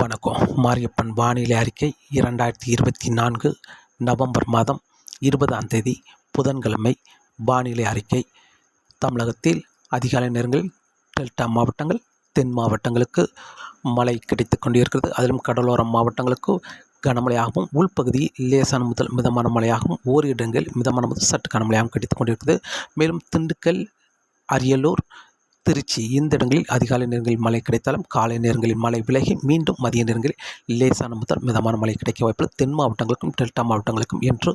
வணக்கம். மாரியப்பன் வானிலை அறிக்கை இரண்டாயிரத்தி இருபத்தி நான்கு நவம்பர் மாதம் இருபதாம் தேதி புதன்கிழமை. வானிலை அறிக்கை. தமிழகத்தில் அதிகாலை நேரங்களில் டெல்டா மாவட்டங்கள் தென் மாவட்டங்களுக்கு மழை கிடைத்து கொண்டிருக்கிறது. அதிலும் கடலோர மாவட்டங்களுக்கு கனமழையாகவும் உள்பகுதி லேசான முதல் மிதமான மழையாகவும் ஓரிரு இடங்களில் மிதமான முதல் சற்று கனமழையாகவும் கிடைத்து கொண்டிருக்கிறது. மேலும் திண்டுக்கல் அரியலூர் திருச்சி இந்த இடங்களில் அதிகாலை நேரங்களில் மழை கிடைத்தாலும் காலை நேரங்களில் மழை விலகி மீண்டும் மதிய நேரங்களில் லேசான முதல் மிதமான மழை கிடைக்க வாய்ப்புள்ளது. தென் மாவட்டங்களுக்கும் டெல்டா மாவட்டங்களுக்கும் என்று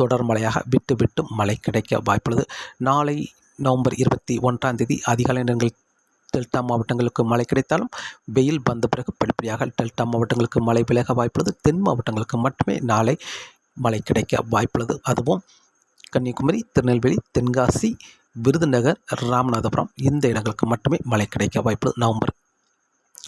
தொடர் மழையாக விட்டு விட்டு மழை கிடைக்க வாய்ப்புள்ளது. நாளை நவம்பர் இருபத்தி ஒன்றாம் தேதி அதிகாலை நேரங்களில் டெல்டா மாவட்டங்களுக்கு மழை கிடைத்தாலும் வெயில் வந்த பிறகு படிப்படியாக டெல்டா மாவட்டங்களுக்கு மழை விலக வாய்ப்புள்ளது. தென் மாவட்டங்களுக்கு மட்டுமே நாளை மழை கிடைக்க வாய்ப்புள்ளது. அதுவும் கன்னியாகுமரி திருநெல்வேலி தென்காசி விருதுநகர் ராமநாதபுரம். இந்த இடங்களுக்கு மட்டுமே மழை கிடைக்க வாய்ப்பு நவம்பர்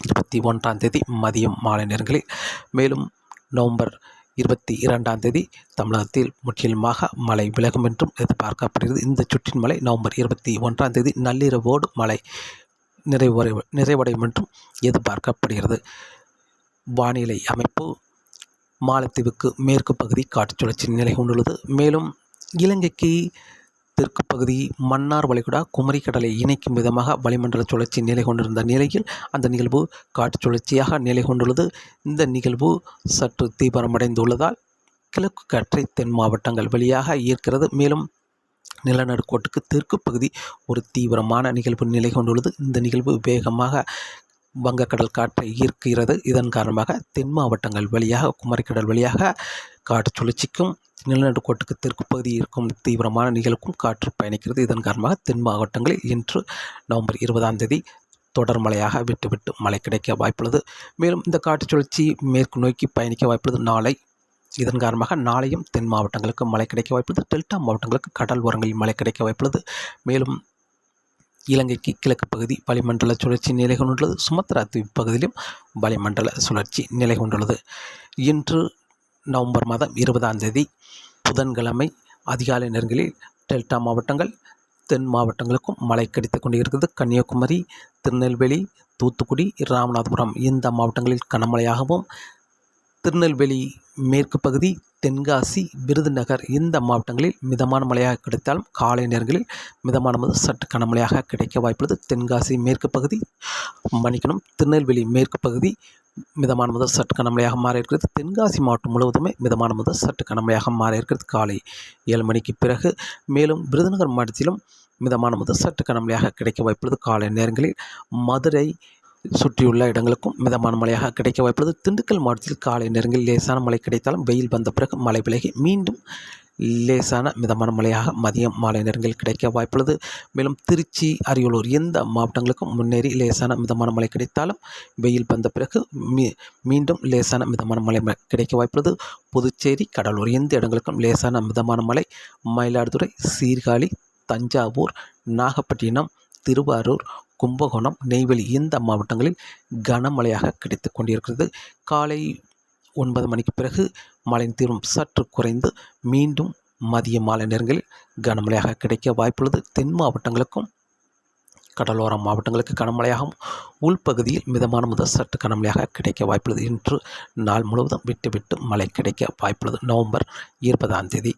இருபத்தி ஒன்றாம் தேதி மதியம் மாலை நேரங்களில். மேலும் நவம்பர் இருபத்தி இரண்டாம் தேதி தமிழகத்தில் முற்றிலுமாக மழை விலகும் என்றும் எதிர்பார்க்கப்படுகிறது. இந்த சுற்றின் மழை நவம்பர் இருபத்தி ஒன்றாம் தேதி நள்ளிரவோடு மழை நிறைவடை நிறைவடையும் என்றும் எதிர்பார்க்கப்படுகிறது. வானிலை அமைப்பு மாலத்தீவுக்கு மேற்கு பகுதி காற்று சுழற்சி நிலை கொண்டுள்ளது. மேலும் இலங்கைக்கு தெற்கு பகுதி மன்னார் வளைகுடா குமரி கடலை இணைக்கும் விதமாக வளிமண்டல சுழற்சி நிலை கொண்டிருந்த நிலையில் அந்த நிகழ்வு காற்று சுழற்சியாக நிலை கொண்டுள்ளது. இந்த நிகழ்வு சற்று தீவிரமடைந்துள்ளதால் கிழக்கு காற்றை தென் மாவட்டங்கள் வழியாக ஈர்க்கிறது மேலும் நிலநடுக்கோட்டுக்கு தெற்கு பகுதி ஒரு தீவிரமான நிகழ்வு நிலை கொண்டுள்ளது. இந்த நிகழ்வு வேகமாக வங்கக்கடல் காற்றை ஈர்க்கிறது. இதன் காரணமாக தென் மாவட்டங்கள் வழியாக குமரிக்கடல் வழியாக காற்று சுழற்சிக்கும் நிலநடுக்கோட்டுக்கு தெற்கு பகுதி இருக்கும் தீவிரமான நிகழ்வுக்கும் காற்று பயணிக்கிறது. இதன் காரணமாக தென் மாவட்டங்களில் இன்று நவம்பர் இருபதாம் தேதி தொடர் மழையாக விட்டு விட்டு மழை கிடைக்க வாய்ப்புள்ளது. மேலும் இந்த காற்று சுழற்சி மேற்கு நோக்கி பயணிக்க வாய்ப்புள்ளது. நாளை இதன் காரணமாக நாளையும் தென் மாவட்டங்களுக்கு மழை கிடைக்க வாய்ப்புள்ளது. டெல்டா மாவட்டங்களுக்கு கடல் ஓரங்களில் மழை கிடைக்க வாய்ப்புள்ளது. மேலும் இலங்கைக்கு கிழக்கு பகுதி வளிமண்டல சுழற்சி நிலை கொண்டுள்ளது. சுமத்ரா தீவு பகுதியிலும் வளிமண்டல சுழற்சி நிலை கொண்டுள்ளது. இன்று நவம்பர் மாதம் இருபதாம் தேதி புதன்கிழமை அதிகாலை நேரங்களில் டெல்டா மாவட்டங்கள் தென் மாவட்டங்களுக்கும் மழை கிடைத்து கொண்டிருக்கிறது. கன்னியாகுமரி திருநெல்வேலி தூத்துக்குடி ராமநாதபுரம் இந்த மாவட்டங்களில் கனமழையாகவும் திருநெல்வேலி மேற்கு பகுதி தென்காசி விருதுநகர் இந்த மாவட்டங்களில் மிதமான மழையாக கிடைத்தாலும் காலை நேரங்களில் மிதமான முதல் சற்று கனமழையாக கிடைக்க வாய்ப்புள்ளது. தென்காசி மேற்கு பகுதி மன்னிக்கணும் திருநெல்வேலி மேற்கு பகுதி மிதமான முதல் சற்று கனமழையாக மாற இருக்கிறது தென்காசி மாவட்டம் முழுவதுமே மிதமான முதல் சற்று கனமழையாக மாற இருக்கிறது காலை ஏழு மணிக்கு பிறகு மேலும் விருதுநகர் மாவட்டத்திலும் மிதமான முதல் சற்று கனமழையாக கிடைக்க வாய்ப்புள்ளது. காலை நேரங்களில் மதுரை சுற்றியுள்ள இடங்களுக்கும் மிதமான மழையாக கிடைக்க வாய்ப்புள்ளது. திண்டுக்கல் மாவட்டத்தில் காலை நேரங்களில் லேசான மழை கிடைத்தாலும் வெயில் வந்த பிறகு மழை விலகி மீண்டும் லேசான மிதமான மழையாக மதியம் மாலை நேரங்களில் கிடைக்க வாய்ப்புள்ளது. மேலும் திருச்சி அரியலூர் எந்த மாவட்டங்களுக்கும் முன்னேறி லேசான மிதமான மழை கிடைத்தாலும் வெயில் வந்த பிறகு மீ மீண்டும் லேசான மிதமான மழை கிடைக்க வாய்ப்புள்ளது. புதுச்சேரி கடலூர் எந்த இடங்களுக்கும் லேசான மிதமான மழை. மயிலாடுதுறை சீர்காழி தஞ்சாவூர் நாகப்பட்டினம் திருவாரூர் கும்பகோணம் நெய்வேலி இந்த மாவட்டங்களில் கனமழையாக கிடைத்து கொண்டிருக்கிறது. காலை ஒன்பது மணிக்கு பிறகு மழையின் தீவிரம் சற்று குறைந்து மீண்டும் மதிய மாலை நேரங்களில் கனமழையாக கிடைக்க வாய்ப்புள்ளது. தென் மாவட்டங்களுக்கும் கடலோர மாவட்டங்களுக்கு கனமழையாகவும் உள்பகுதியில் மிதமான முதல் சற்று கனமழையாக கிடைக்க வாய்ப்புள்ளது இன்று நாள் முழுவதும் விட்டு விட்டு மழை கிடைக்க வாய்ப்புள்ளது. நவம்பர் இருபதாம் தேதி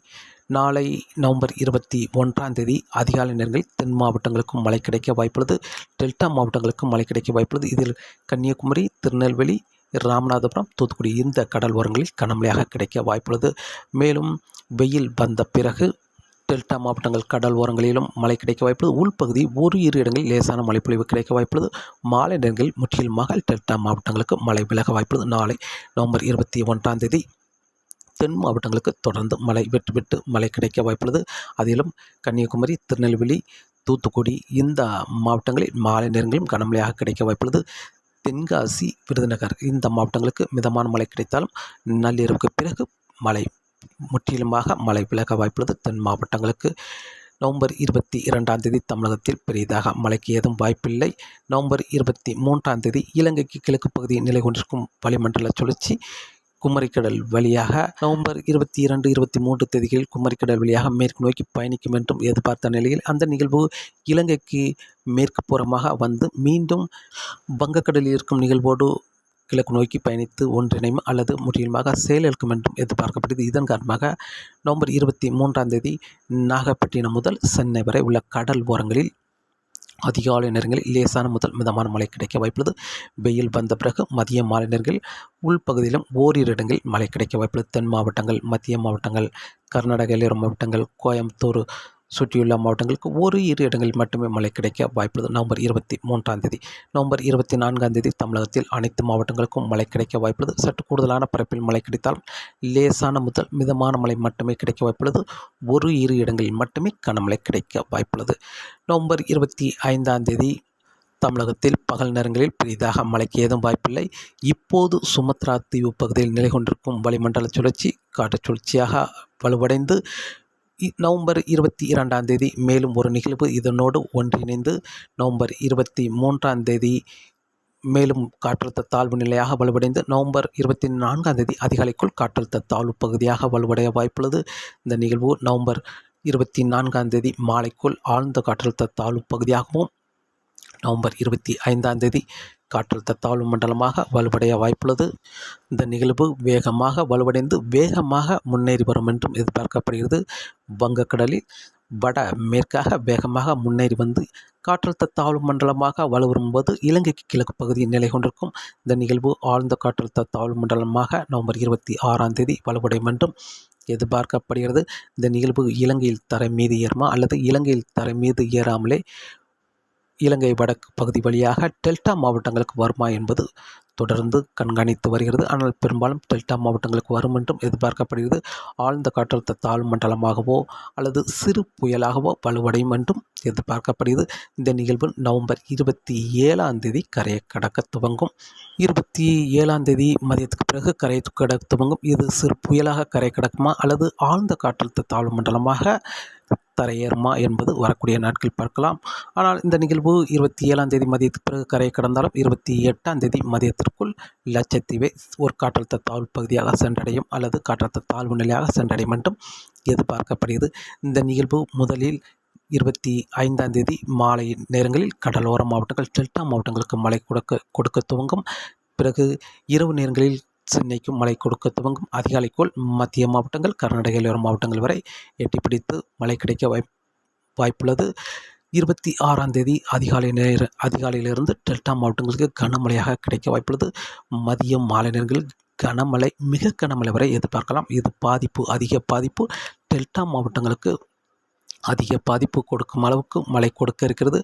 நாளை நவம்பர் இருபத்தி ஒன்றாம் தேதி அதிகாலை நேரங்களில் தென் மாவட்டங்களுக்கும் மழை கிடைக்க வாய்ப்புள்ளது. டெல்டா மாவட்டங்களுக்கும் மழை கிடைக்க வாய்ப்புள்ளது. இதில் கன்னியாகுமரி திருநெல்வேலி ராமநாதபுரம் தூத்துக்குடி இந்த கடல் ஓரங்களில் கனமழையாக கிடைக்க வாய்ப்புள்ளது. மேலும் வெயில் வந்த பிறகு டெல்டா மாவட்டங்கள் கடல் ஓரங்களிலும் மழை கிடைக்க வாய்ப்புள்ளது. உள்பகுதி ஒரு இரு இடங்களில் லேசான மழைப்பொழிவு கிடைக்க வாய்ப்புள்ளது. மாலை நேரங்களில் முற்றிலுமாக டெல்டா மாவட்டங்களுக்கு மழை விலக வாய்ப்புள்ளது. நாளை நவம்பர் இருபத்தி ஒன்றாம் தேதி தென் மாவட்டங்களுக்கு தொடர்ந்து மழை விட்டு விட்டு மழை கிடைக்க வாய்ப்புள்ளது. அதிலும் கன்னியாகுமரி திருநெல்வேலி தூத்துக்குடி இந்த மாவட்டங்களில் மாலை நேரங்களிலும் கனமழையாக கிடைக்க வாய்ப்புள்ளது. தென்காசி விருதுநகர் இந்த மாவட்டங்களுக்கு மிதமான மழை கிடைத்தாலும் நள்ளிரவுக்கு பிறகு மழை. முற்றிலுமாக மழை விலக வாய்ப்புள்ளது. தென் மாவட்டங்களுக்கு நவம்பர் இருபத்தி இரண்டாம் தேதி தமிழகத்தில் பெரிதாக மழைக்கு ஏதும் வாய்ப்பில்லை. நவம்பர் இருபத்தி மூன்றாம் தேதி இலங்கைக்கு கிழக்கு பகுதியில் நிலை கொண்டிருக்கும் வளிமண்டல சுழற்சி குமரிக்கடல் வழியாக நவம்பர் இருபத்தி இரண்டு இருபத்தி மூன்று தேதிகளில் குமரிக்கடல் வழியாக மேற்கு நோக்கி பயணிக்கும் என்றும் எதிர்பார்த்த நிலையில் அந்த நிகழ்வு இலங்கைக்கு மேற்கு புறமாக வந்து மீண்டும் வங்கக்கடலில் இருக்கும் நிகழ்வோடு கிழக்கு நோக்கி பயணித்து ஒன்றிணையும் அல்லது முற்றிலுமாக செயலிழக்கும் என்றும் எதிர்பார்க்கப்படுகிறது. இதன் காரணமாக நவம்பர் இருபத்தி மூன்றாம் தேதி நாகப்பட்டினம் முதல் சென்னை வரை உள்ள கடல் ஓரங்களில் அதிகாலை நேரங்களில் லேசான முதல் மிதமான மழை கிடைக்க வாய்ப்புள்ளது. வெயில் வந்த பிறகு மதிய மாலை நேரங்களில் உள்பகுதியிலும் ஓரிரு இடங்களில் மழை கிடைக்க வாய்ப்புள்ளது. தென் மாவட்டங்கள் மத்திய மாவட்டங்கள் கர்நாடக எல்லையோர மாவட்டங்கள் கோயம்புத்தூர் சுற்றியுள்ள மாவட்டங்களுக்கு ஒரு இரு இடங்களில் மட்டுமே மழை கிடைக்க வாய்ப்புள்ளது. நவம்பர் இருபத்தி மூன்றாம் தேதி நவம்பர் இருபத்தி நான்காம் தேதி தமிழகத்தில் அனைத்து மாவட்டங்களுக்கும் மழை கிடைக்க வாய்ப்புள்ளது. சற்று கூடுதலான பரப்பில் மழை கிடைத்தால் லேசான முதல் மிதமான மழை மட்டுமே கிடைக்க வாய்ப்புள்ளது. ஒரு இரு இடங்களில் மட்டுமே கனமழை கிடைக்க வாய்ப்புள்ளது. நவம்பர் இருபத்தி ஐந்தாம் தேதி தமிழகத்தில் பகல் நேரங்களில் பெரிதாக மழைக்கு ஏதும் வாய்ப்பில்லை. இப்போது சுமத்ரா தீவு பகுதியில் நிலை கொண்டிருக்கும் வளிமண்டல சுழற்சி காற்று சுழற்சியாக வலுவடைந்து நவம்பர் இருபத்தி இரண்டாம் தேதி மேலும் ஒரு நிகழ்வு இதனோடு ஒன்றிணைந்து நவம்பர் இருபத்தி மூன்றாம் தேதி மேலும் காற்றழுத்த தாழ்வு நிலையாக வலுவடைந்து நவம்பர் இருபத்தி நான்காம் தேதி அதிகாலைக்குள் காற்றழுத்த தாழ்வு பகுதியாக வலுவடைய வாய்ப்புள்ளது. இந்த நிகழ்வு நவம்பர் இருபத்தி நான்காம் தேதி மாலைக்குள் ஆழ்ந்த காற்றழுத்த தாழ்வு பகுதியாகவும் நவம்பர் இருபத்தி ஐந்தாம் தேதி காற்றழுத்த தாழ்வு மண்டலமாக வலுவடைய வாய்ப்புள்ளது. இந்த நிகழ்வு வேகமாக வலுவடைந்து வேகமாக முன்னேறி வரும் என்றும் எதிர்பார்க்கப்படுகிறது. வங்கக்கடலில் வட மேற்காக வேகமாக முன்னேறி வந்து காற்றழுத்த தாழ்வு மண்டலமாக வலுவரும் போது இலங்கைக்கு கிழக்கு பகுதியில் நிலை கொண்டிருக்கும். இந்த நிகழ்வு ஆழ்ந்த காற்றழுத்த தாழ்வு மண்டலமாக நவம்பர் இருபத்தி ஆறாம் தேதி வலுவடையும் என்றும் எதிர்பார்க்கப்படுகிறது. இந்த நிகழ்வு இலங்கையில் தரை மீது ஏறுமா அல்லது இலங்கையில் தரை மீது ஏறாமலே இலங்கை வடக்கு பகுதி வழியாக டெல்டா மாவட்டங்களுக்கு வருமா என்பது தொடர்ந்து கண்காணித்து வருகிறது. ஆனால் பெரும்பாலும் டெல்டா மாவட்டங்களுக்கு வரும் என்றும் எதிர்பார்க்கப்படுகிறது. ஆழ்ந்த காற்றழுத்த தாழ்வு மண்டலமாகவோ அல்லது சிறு புயலாகவோ வலுவடையும் என்றும் எதிர்பார்க்கப்படுகிறது. இந்த நிகழ்வு நவம்பர் இருபத்தி ஏழாம் தேதி கரையை கடக்க துவங்கும். இருபத்தி ஏழாம் தேதி மதியத்துக்கு பிறகு கரையை கடக்க துவங்கும். இது சிறு புயலாக கரை கடக்குமா அல்லது ஆழ்ந்த காற்றழுத்த தாழ்வு மண்டலமாக தரையேறுமா என்பது வரக்கூடிய நாட்கள் பார்க்கலாம். ஆனால் இந்த நிகழ்வு இருபத்தி ஏழாம் தேதி மதியத்துக்கு பிறகு கரையை கடந்தாலும் இருபத்தி எட்டாம் தேதி மதியத்திற்குள் லட்சத்தீவை ஒரு காற்றழுத்த தாழ்வு பகுதியாக சென்றடையும் அல்லது காற்றழுத்த தாழ்வு நிலையாக சென்றடையும் என்றும் எதிர்பார்க்கப்படுகிறது. இந்த நிகழ்வு முதலில் இருபத்தி ஐந்தாம் தேதி மாலை நேரங்களில் கடலோர மாவட்டங்கள் டெல்டா மாவட்டங்களுக்கு மழை கொடுக்க கொடுக்க துவங்கும். பிறகு இரவு நேரங்களில் சென்னைக்கும் மழை கொடுக்க துவங்கும். அதிகாலைக்குள் மத்திய மாவட்டங்கள் கர்நாடக எல்லையோர மாவட்டங்கள் வரை எட்டி பிடித்து மழை கிடைக்க வாய்ப் வாய்ப்புள்ளது. இருபத்தி ஆறாம் தேதி அதிகாலை நேர அதிகாலையிலிருந்து டெல்டா மாவட்டங்களுக்கு கனமழையாக கிடைக்க வாய்ப்புள்ளது. மதியம் மாலை நேரங்களில் கனமழை மிக கனமழை வரை எதிர்பார்க்கலாம். இது பாதிப்பு அதிக பாதிப்பு டெல்டா மாவட்டங்களுக்கு அதிக பாதிப்பு கொடுக்கும் அளவுக்கு மழை கொடுக்க இருக்கிறது.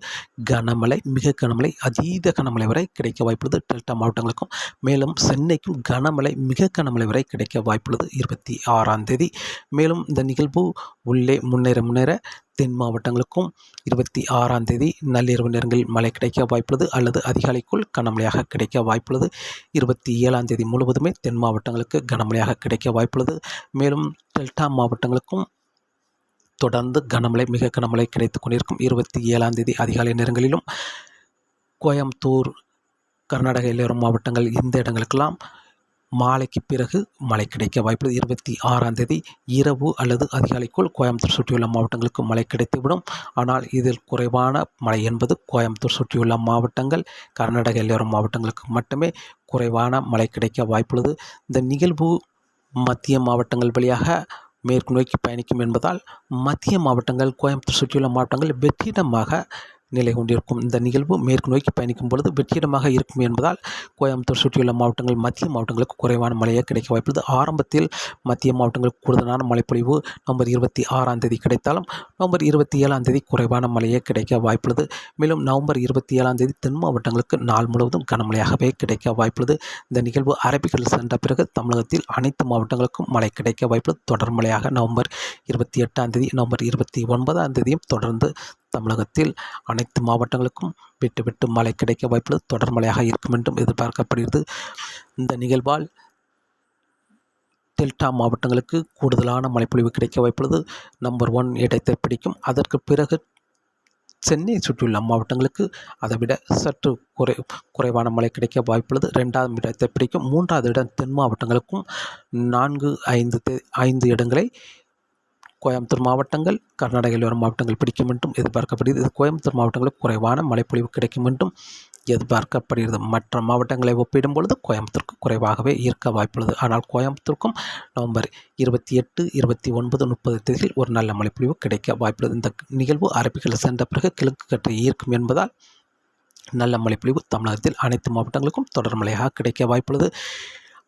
கனமழை மிக கனமழை அதீத கனமழை வரை கிடைக்க வாய்ப்புள்ளது. டெல்டா மாவட்டங்களுக்கும் மேலும் சென்னைக்கும் கனமழை மிக கனமழை வரை கிடைக்க வாய்ப்புள்ளது இருபத்தி ஆறாம் தேதி. மேலும் இந்த நிகழ்வு உள்ளே முன்னேற முன்னேற தென் மாவட்டங்களுக்கும் இருபத்தி ஆறாம் தேதி நள்ளிரவு நேரங்களில் மழை கிடைக்க வாய்ப்புள்ளது அல்லது அதிகாலைக்குள் கனமழையாக கிடைக்க வாய்ப்புள்ளது. இருபத்தி ஏழாம் தேதி முழுவதுமே தென் மாவட்டங்களுக்கு கனமழையாக கிடைக்க வாய்ப்புள்ளது. மேலும் டெல்டா மாவட்டங்களுக்கும் தொடர்ந்து கனமழை மிக கனமழை கிடைத்து கொண்டிருக்கும். இருபத்தி ஏழாம் தேதி அதிகாலை நேரங்களிலும் கோயம்புத்தூர் கர்நாடக எல்லோரும் மாவட்டங்கள் இந்த இடங்களுக்கெல்லாம் மாலைக்கு பிறகு மழை கிடைக்க வாய்ப்புள்ளது. இருபத்தி ஆறாம் தேதி இரவு அல்லது அதிகாலைக்குள் கோயம்புத்தூர் சுற்றியுள்ள மாவட்டங்களுக்கு மழை கிடைத்துவிடும். ஆனால் இதில் குறைவான மழை என்பது கோயம்புத்தூர் சுற்றியுள்ள மாவட்டங்கள் கர்நாடக எல்லோரும் மாவட்டங்களுக்கு மட்டுமே குறைவான மழை கிடைக்க வாய்ப்புள்ளது. இந்த நிகழ்வு மத்திய மாவட்டங்கள் வழியாக மேற்கு நோக்கி பயணிக்கும் என்பதால் மத்திய மாவட்டங்கள் கோயம்புத்தூர் சுற்றியுள்ள மாவட்டங்கள் வெற்றிடமாக நிலை கொண்டிருக்கும். இந்த நிகழ்வு மேற்கு நோக்கி பயணிக்கும் பொழுது வெற்றிடமாக இருக்கும் என்பதால் கோயம்புத்தூர் சுற்றியுள்ள மாவட்டங்கள் மத்திய மாவட்டங்களுக்கு குறைவான மழையே கிடைக்க வாய்ப்புள்ளது. ஆரம்பத்தில் மத்திய மாவட்டங்களுக்கு கூடுதலான மழைப்பொழிவு நவம்பர் இருபத்தி ஆறாம் தேதி கிடைத்தாலும் நவம்பர் இருபத்தி ஏழாம் தேதி குறைவான மழையே கிடைக்க வாய்ப்புள்ளது. மேலும் நவம்பர் இருபத்தி ஏழாம் தேதி தென் மாவட்டங்களுக்கு நாள் முழுவதும் கனமழையாகவே கிடைக்க வாய்ப்புள்ளது. இந்த நிகழ்வு அரபிக்கடல் சென்ற பிறகு தமிழகத்தில் அனைத்து மாவட்டங்களுக்கும் மழை கிடைக்க வாய்ப்புள்ளது. தொடர் மழையாக நவம்பர் இருபத்தி எட்டாம் தேதி நவம்பர் இருபத்தி ஒன்பதாம் தேதியும் தொடர்ந்து தமிழகத்தில் அனைத்து மாவட்டங்களுக்கும் விட்டு விட்டு மழை கிடைக்க வாய்ப்புள்ளது தொடர் மழையாக இருக்கும் என்றும் எதிர்பார்க்கப்படுகிறது. இந்த நிகழ்வால் டெல்டா மாவட்டங்களுக்கு கூடுதலான மழைப்பொழிவு கிடைக்க வாய்ப்புள்ளது. நம்பர் ஒன் இடத்தை பிடிக்கும். அதற்கு பிறகு சென்னை சுற்றியுள்ள மாவட்டங்களுக்கு அதை விட சற்று குறை குறைவான மழை கிடைக்க வாய்ப்புள்ளது. ரெண்டாவது இடத்தை பிடிக்கும். மூன்றாவது இடம் தென் மாவட்டங்களுக்கும் நான்கு ஐந்து ஐந்து இடங்களை கோயம்புத்தூர் மாவட்டங்கள் கர்நாடக எல்லையோர மாவட்டங்கள் பிடிக்கும் என்றும் எதிர்பார்க்கப்படுகிறது. இது கோயம்புத்தூர் மாவட்டங்களுக்கு குறைவான மழைப்பொழிவு கிடைக்கும் என்றும் எதிர்பார்க்கப்படுகிறது. மற்ற மாவட்டங்களை ஒப்பிடும் பொழுது கோயம்புத்தூருக்கு குறைவாகவே இருக்க வாய்ப்புள்ளது. ஆனால் கோயம்புத்தூருக்கும் நவம்பர் இருபத்தி எட்டு இருபத்தி ஒன்பது முப்பது தேதியில் ஒரு நல்ல மழைப்பொழிவு கிடைக்க வாய்ப்புள்ளது. இந்த நிகழ்வு அரபிக்கடல் சென்ற பிறகு கிழக்கு கற்றை ஈர்க்கும் என்பதால் நல்ல மழைப்பொழிவு தமிழகத்தில் அனைத்து மாவட்டங்களுக்கும் தொடர் மழையாக கிடைக்க வாய்ப்புள்ளது.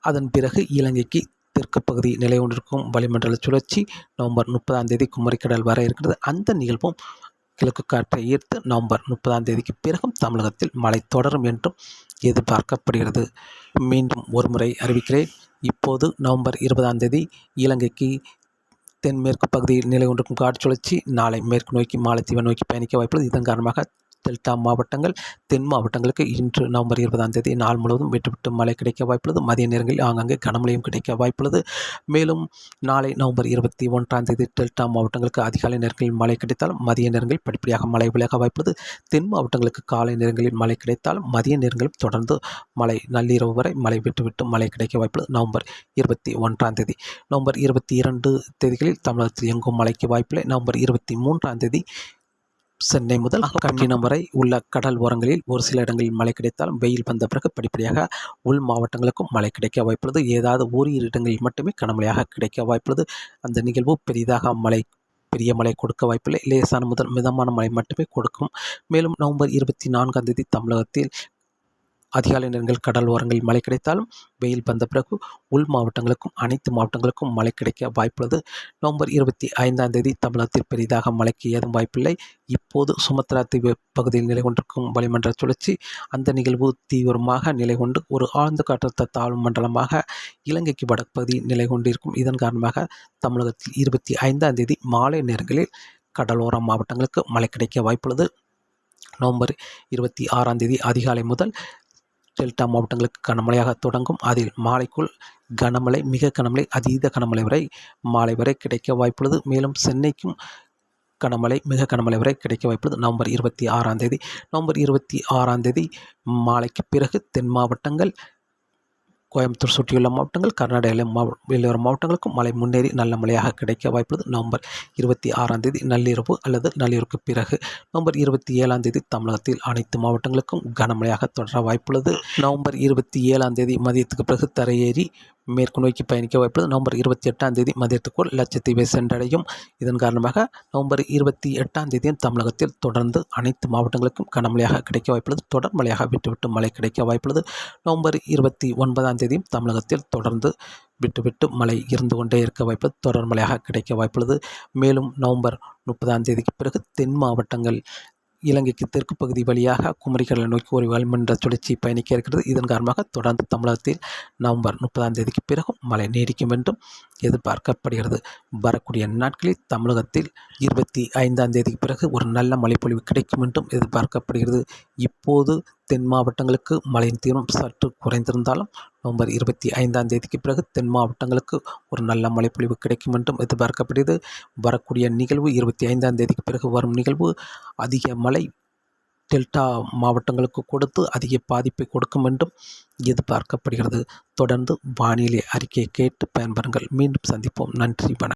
அதன் பிறகு இலங்கைக்கு தெற்கு பகுதி நிலை கொண்டிருக்கும் வளிமண்டல சுழற்சி நவம்பர் முப்பதாம் தேதி குமரிக்கடல் வர இருக்கிறது. அந்த நிகழ்வும் கிழக்கு காற்றை ஈர்த்து நவம்பர் முப்பதாம் தேதிக்கு பிறகும் தமிழகத்தில் மழை தொடரும் என்றும் எதிர்பார்க்கப்படுகிறது. மீண்டும் ஒருமுறை அறிவிக்கிறேன். இப்போது நவம்பர் இருபதாம் தேதி இலங்கைக்கு தென்மேற்கு பகுதியில் நிலை கொண்டிருக்கும் காற்று சுழற்சி. நாளை மேற்கு நோக்கி மாலத்தீவை நோக்கி பயணிக்க வாய்ப்புள்ளது. இதன் காரணமாக டெல்டா மாவட்டங்கள் தென் மாவட்டங்களுக்கு இன்று நவம்பர் இருபதாம் தேதி நாள் முழுவதும் விட்டுவிட்டு மழை கிடைக்க வாய்ப்புள்ளது. மதிய நேரங்களில் ஆங்காங்கே கனமழையும் கிடைக்க வாய்ப்புள்ளது. மேலும் நாளை நவம்பர் இருபத்தி ஒன்றாம் தேதி டெல்டா மாவட்டங்களுக்கு அதிகாலை நேரங்களில் மழை கிடைத்தால் மதிய நேரங்களில் படிப்படியாக மழை விலக வாய்ப்புள்ளது. தென் மாவட்டங்களுக்கு காலை நேரங்களில் மழை கிடைத்தால் மதிய நேரங்களில் தொடர்ந்து மழை நள்ளிரவு வரை மழை விட்டுவிட்டு மழை கிடைக்க வாய்ப்புள்ளது. நவம்பர் இருபத்தி ஒன்றாம் தேதி. நவம்பர் இருபத்தி இரண்டு தேதிகளில் தமிழகத்தில் எங்கும் மழைக்கு வாய்ப்பில்லை. நவம்பர் இருபத்தி மூன்றாம் தேதி சென்னை முதல் கட்டினம் வரை உள்ள கடல் ஓரங்களில் ஒரு சில இடங்களில் மழை கிடைத்தாலும் வெயில் வந்த பிறகு படிப்படியாக உள் மாவட்டங்களுக்கும் மழை கிடைக்க வாய்ப்புள்ளது. ஏதாவது ஓரிரு இடங்களில் மட்டுமே கனமழையாக கிடைக்க வாய்ப்புள்ளது. அந்த நிகழ்வு பெரிதாக மழை பெரிய மழை கொடுக்க வாய்ப்பில்லை. லேசான முதல் மிதமான மழை மட்டுமே கொடுக்கும். மேலும் நவம்பர் இருபத்தி நான்காம் தேதி தமிழகத்தில் அதிகாலை நேரங்கள் கடல் ஓரங்களில் மழை கிடைத்தாலும் வெயில் வந்த பிறகு உள் மாவட்டங்களுக்கும் அனைத்து மாவட்டங்களுக்கும் மழை கிடைக்க வாய்ப்புள்ளது. நவம்பர் இருபத்தி ஐந்தாம் தேதி தமிழகத்தில் பெரிதாக மழைக்கு ஏதும் வாய்ப்பில்லை. இப்போது சுமத்ரா தீவு பகுதியில் நிலை கொண்டிருக்கும் வளிமண்டல சுழற்சி அந்த நிகழ்வு தீவிரமாக நிலை கொண்டு ஒரு ஆழ்ந்த காற்றழுத்த தாழ்வு மண்டலமாக இலங்கைக்கு வடப்பகுதி நிலை கொண்டிருக்கும் இதன் காரணமாக தமிழகத்தில் இருபத்தி ஐந்தாம் தேதி மாலை நேரங்களில் கடலோர மாவட்டங்களுக்கு மழை கிடைக்க வாய்ப்புள்ளது. நவம்பர் இருபத்தி ஆறாம் தேதி அதிகாலை முதல் டெல்டா மாவட்டங்களுக்கு கனமழையாக தொடங்கும். அதில் மாலைக்குள் கனமழை மிக கனமழை அதீத கனமழை வரை மாலை வரை கிடைக்க வாய்ப்புள்ளது. மேலும் சென்னைக்கும் கனமழை மிக கனமழை வரை கிடைக்க வாய்ப்புள்ளது. நவம்பர் இருபத்தி ஆறாம் தேதி நவம்பர் இருபத்தி ஆறாம் தேதி மாலைக்கு பிறகு தென் மாவட்டங்கள் கோயம்புத்தூர் சுற்றியுள்ள மாவட்டங்கள் கர்நாடக மாவ வெளியோர மாவட்டங்களுக்கும் மழை முன்னேறி நல்ல மழையாக கிடைக்க வாய்ப்புள்ளது. நவம்பர் இருபத்தி ஆறாம் தேதி நள்ளிரவு அல்லது நள்ளிரவுக்கு பிறகு நவம்பர் இருபத்தி ஏழாம் தேதி தமிழகத்தில் அனைத்து மாவட்டங்களுக்கும் கனமழையாக தொடர வாய்ப்புள்ளது. நவம்பர் இருபத்தி ஏழாம் தேதி மதியத்துக்கு பிறகு தரையேறி மேற்கு நோக்கி பயணிக்க வாய்ப்புள்ளது. நவம்பர் இருபத்தி எட்டாம் தேதி மதியத்துக்குள் லட்சத்தீவை சென்றடையும். இதன் காரணமாக நவம்பர் இருபத்தி எட்டாம் தேதியும் தமிழகத்தில் தொடர்ந்து அனைத்து மாவட்டங்களுக்கும் கனமழையாக கிடைக்க வாய்ப்புள்ளது. தொடர் மழையாக விட்டுவிட்டு மழை கிடைக்க வாய்ப்புள்ளது. நவம்பர் இருபத்தி ஒன்பதாம் தேதியும் தமிழகத்தில் தொடர்ந்து விட்டுவிட்டு மழை இருந்து கொண்டே இருக்க வாய்ப்பு தொடர் மழையாக கிடைக்க வாய்ப்புள்ளது. மேலும் நவம்பர் முப்பதாம் தேதிக்கு பிறகு தென் மாவட்டங்கள் இலங்கைக்கு தெற்கு பகுதி வழியாக குமரிக்கடலை நோக்கி ஒரு வளிமன்ற சுழற்சி பயணிக்க இருக்கிறது. இதன் காரணமாக தொடர்ந்து தமிழகத்தில் நவம்பர் முப்பதாம் தேதிக்கு பிறகும் மழை நீடிக்கும் என்றும் எதிர்பார்க்கப்படுகிறது. வரக்கூடிய நாட்களில் தமிழகத்தில் இருபத்தி ஐந்தாம் தேதிக்கு பிறகு ஒரு நல்ல மழைப்பொழிவு கிடைக்கும் என்றும் எதிர்பார்க்கப்படுகிறது. இப்போது தென் மாவட்டங்களுக்கு மழையின் தீவிரம் சற்று குறைந்திருந்தாலும் நவம்பர் இருபத்தி ஐந்தாம் தேதிக்கு பிறகு தென் மாவட்டங்களுக்கு ஒரு நல்ல மழைப்பொழிவு கிடைக்கும் என்றும் எதிர்பார்க்கப்படுகிறது. வரக்கூடிய நிகழ்வு இருபத்தி ஐந்தாம் தேதிக்கு பிறகு வரும் நிகழ்வு அதிக மழை டெல்டா மாவட்டங்களுக்கு கொடுத்து அதிக பாதிப்பை கொடுக்கும் என்றும் எதிர்பார்க்கப்படுகிறது. தொடர்ந்து வானிலை அறிக்கையை கேட்டு பயன்பெறுங்கள். மீண்டும் சந்திப்போம். நன்றி வணக்கம்.